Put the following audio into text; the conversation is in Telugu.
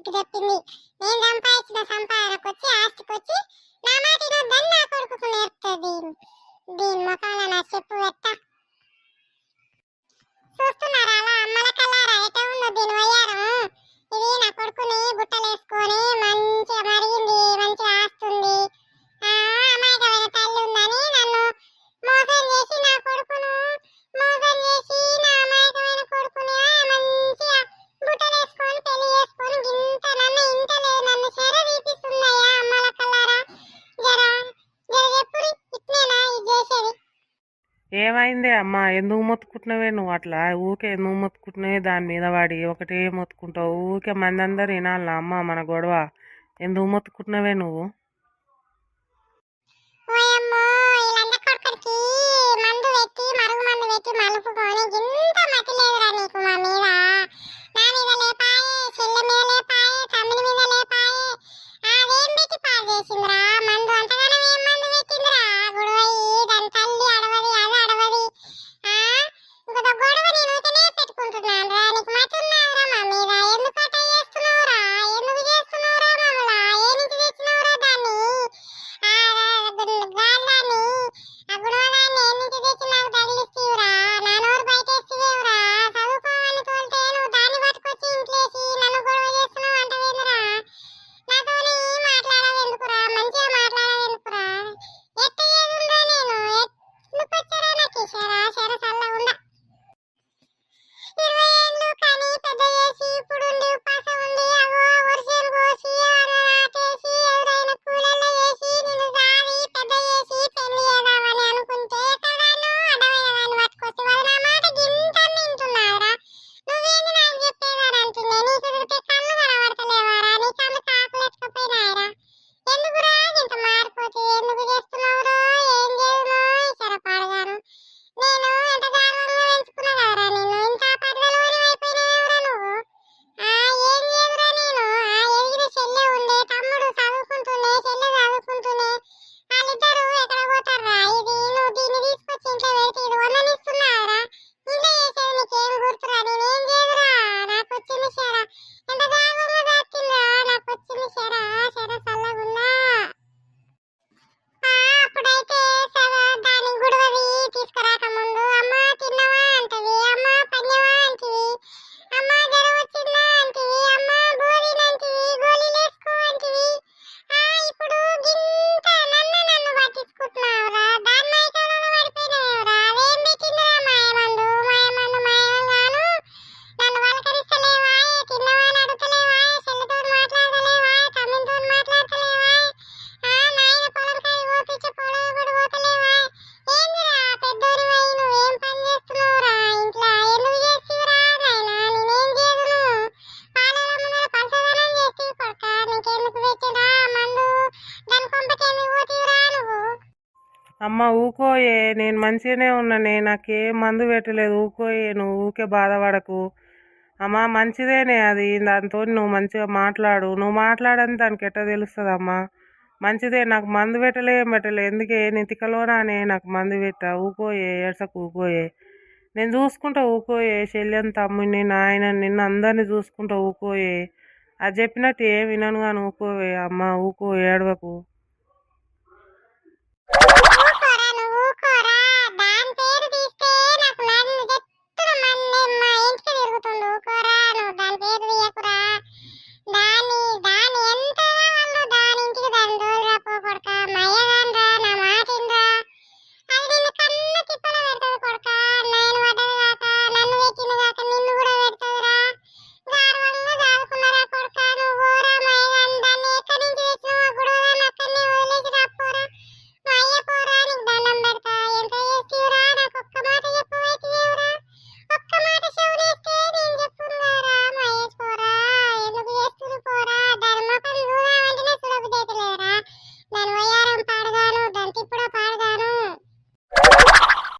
చిట్టి చెప్పింది నేను సంపాదించిన సంపాదనకు వచ్చి ఆస్తికి వచ్చి నా మాట వినొద్దని నా కొడుకు నేర్పుతుంది దీని దీని నా చెప్పు పెట్ట ఏమైందే అమ్మా? ఎందుకు మొత్తుకుంటున్నావే నువ్వు అట్లా? ఊరికే ఎందుకు మొత్తుకుంటున్నావే? దాని మీద వాడి ఒకటే మొత్తుకుంటావు. ఊరికే మంది అందరు అమ్మ మన గొడవ? ఎందుకు మొత్తుకుంటున్నావే నువ్వు? நாலு అమ్మ ఊకోయే. నేను మంచిగానే ఉన్నానే నాకే మందు పెట్టలేదు. ఊకోయే. నువ్వు ఊకే బాధపడకు. అమ్మ మంచిదేనే అది. దాంతో నువ్వు మంచిగా మాట్లాడు. నువ్వు మాట్లాడని దానికి ఎట్ట తెలుస్తుందమ్మా? మంచిదే. నాకు మందు పెట్టలే ఏం పెట్టలే. ఎందుకే? నితికలోనే నాకు మందు పెట్టా. ఊకోయే. ఎడసకు ఊకోయే. నేను చూసుకుంటా ఊకోయే. శల్యం తమ్ముడిని నాయన నిన్ను అందరినీ చూసుకుంటా ఊకోయే. అది చెప్పినట్టు ఏం వినను కానీ ఊకోవే. అమ్మ ఊకో ఏడవకు. তো লোক আর